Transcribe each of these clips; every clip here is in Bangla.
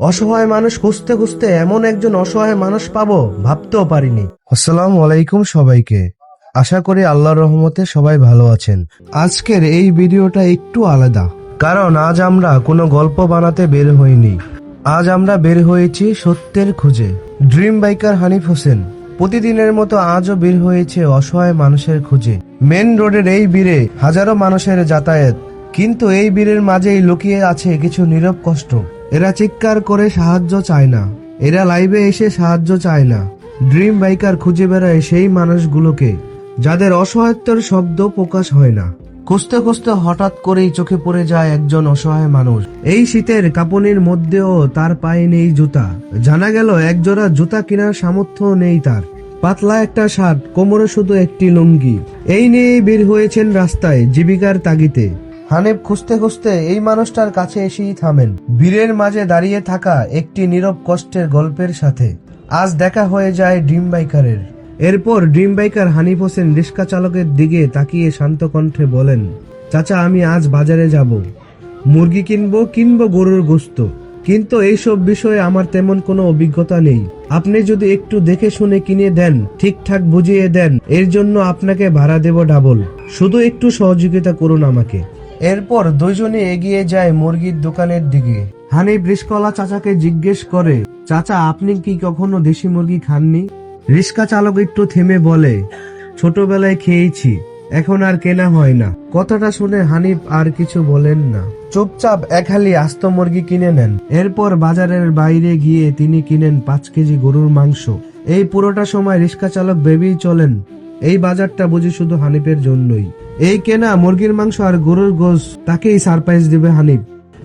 অসহায় মানুষ খুঁজতে খুঁজতে এমন একজন অসহায় মানুষ পাবো, ভাবতেও পারিনি। আসসালাম আলাইকুম সবাইকে। আশা করি আল্লাহর রহমতে সবাই ভালো আছেন। আজকের এই ভিডিওটা একটু আলাদা, কারণ আজ আমরা কোনো গল্প বানাতে বের হইনি। আজ আমরা বের হয়েছি সত্যের খুঁজে। ড্রিম বাইকার হানিফ হোসেন, প্রতিদিনের মতো আজও বের হয়েছে অসহায় মানুষের খুঁজে। মেন রোডের এই বীরে হাজারো মানুষের যাতায়াত, কিন্তু এই বীরের মাঝেই লুকিয়ে আছে কিছু নীরব কষ্ট। এরা চিৎকার করে সাহায্য চায় না। এরা লাইভে এসে সাহায্য চায় না। ড্রিম বাইকার খুঁজে বেড়ায় সেই মানুষগুলোকে, যাদের অসহায়ত্বের শব্দ প্রকাশ হয় না। খুঁজতে খুঁজতে হঠাৎ করেই চোখে পড়ে যায় একজন অসহায় মানুষ। এই শীতের কাঁপনির মধ্যেও তার পায়ে নেই জুতা। জানা গেল একজোড়া জুতা কেনার সামর্থ্য নেই তার। পাতলা একটা শার্ট, কোমরে শুধু একটি লুঙ্গি। এই নিয়েই বের হয়েছেন রাস্তায় জীবিকার তাগিতে হানেফ খুঁজতে খুঁজতে এই মানুষটার কাছে এসেই থামেন। বীরের মাঝে দাঁড়িয়ে থাকা একটি নীরব কষ্টের গল্পের সাথে। আজ দেখা হয়ে যায় ড্রিম বাইকারের। এরপর ড্রিম বাইকার হানিফ হোসেন রিক্সা চালকের দিকে তাকিয়ে শান্ত কণ্ঠে বলেন, চাচা, আমি আজ বাজারে যাব। মুরগি কিনবো কিনবো গরুর গোস্ত। কিন্তু এইসব বিষয়ে আমার তেমন কোনো অভিজ্ঞতা নেই। আপনি যদি একটু দেখে শুনে কিনে দেন, ঠিকঠাক বুঝিয়ে দেন, এর জন্য আপনাকে ভাড়া দেব ডাবল শুধু একটু সহযোগিতা করুন আমাকে। এরপর দুইজনে এগিয়ে যায় মুরগির দোকানের দিকে। হানিফ রিস্কলা চাচাকে জিজ্ঞেস করে, চাচা, আপনি কি কখনো দেশি মুরগি খাননি? রিস্কা চালক একটু থেমে বলে, ছোটবেলায় খেয়েছি, এখন আর কেনা হয় না। কথাটা শুনে হানিফ আর কিছু বলেন না। চুপচাপ এক হালি আস্ত মুরগি কিনে নেন। এরপর বাজারের বাইরে গিয়ে তিনি কিনেন পাঁচ কেজি গরুর মাংস। এই পুরোটা সময় রিক্সা চালক ভেবেই চলেন এই বাজারটা বুঝি শুধু হানিফের জন্যই। এই কেনা মুরগির মাংস আর গরুর গোস তাকেই সারপ্রাইজ দিবে হানিফ।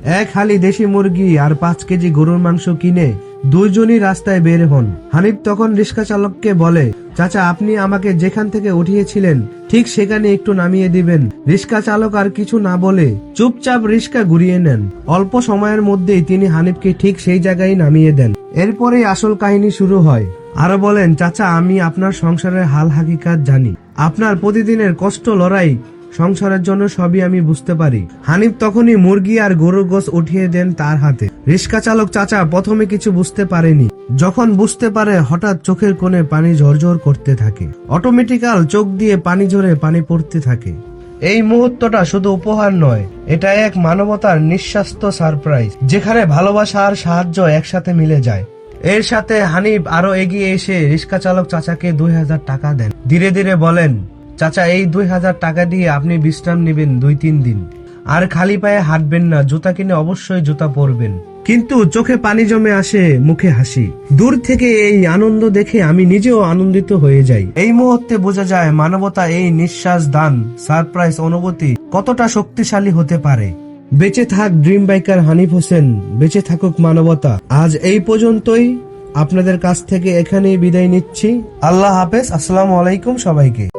এক হালি দেশি মুরগি আর পাঁচ কেজি গরুর মাংস কিনে দুইজনই রাস্তায় বের হন। হানিফ তখন রিক্সা চালককে বলে, চাচা, আপনি আমাকে যেখান থেকে উঠিয়েছিলেন, ঠিক সেখানে একটু নামিয়ে দিবেন। রিক্সা চালক আর কিছু না বলে চুপচাপ রিক্সা ঘুরিয়ে নেন। অল্প সময়ের মধ্যেই তিনি হানিফকে ঠিক সেই জায়গায় নামিয়ে দেন। এরপরেই আসল কাহিনী শুরু হয়। আরও বলেন, চাচা, আমি আপনার সংসারের হাল হাকিকাত জানি। আপনার প্রতিদিনের কষ্ট, লড়াই, সংসারের জন্য সবই আমি বুঝতে পারি। হানিফ তখনই মুরগি আর গরুর গোস উঠিয়ে দেন তার হাতে। রিক্সা চালক চাচা প্রথমে কিছু বুঝতে পারেনি। যখন বুঝতে পারে, হঠাৎ চোখের কোণে পানি ঝরঝর করতে থাকে। অটোমেটিক্যাল চোখ দিয়ে পানি ঝরে পানি পড়তে থাকে। এই মুহূর্তটা শুধু উপহার নয়, এটা এক মানবতার নিঃস্বাস্থ্য সারপ্রাইজ, যেখানে ভালোবাসা আর সাহায্য একসাথে মিলে যায়। এর সাথে হানিফ আরও এগিয়ে এসে রিক্সা চালক চাচাকে দুই হাজার টাকা দেন। ধীরে ধীরে বলেন, চাচা, এই দুই হাজার টাকা দিয়ে আপনি বিশ্রাম নেবেন দুই তিন দিন। আর খালি পায়ে হাঁটবেন না, জুতা কিনে অবশ্যই জুতা পরবেন। কিন্তু চোখে পানি জমে আসে, মুখে হাসি। দূর থেকে এই আনন্দ দেখে আমি নিজেও আনন্দিত হয়ে যাই। এই মুহূর্তে বোঝা যায়, মানবতা এই নিঃশ্বাস দান, সারপ্রাইজ, অনুভূতি কতটা শক্তিশালী হতে পারে। বেঁচে থাক ড্রিম বাইকার হানিফ হোসেন, বেঁচে থাকুক মানবতা। আজ এই পর্যন্তই। আপনাদের কাছ থেকে এখানেই বিদায় নিচ্ছি। আল্লাহ হাফেজ। আসসালামু আলাইকুম সবাইকে।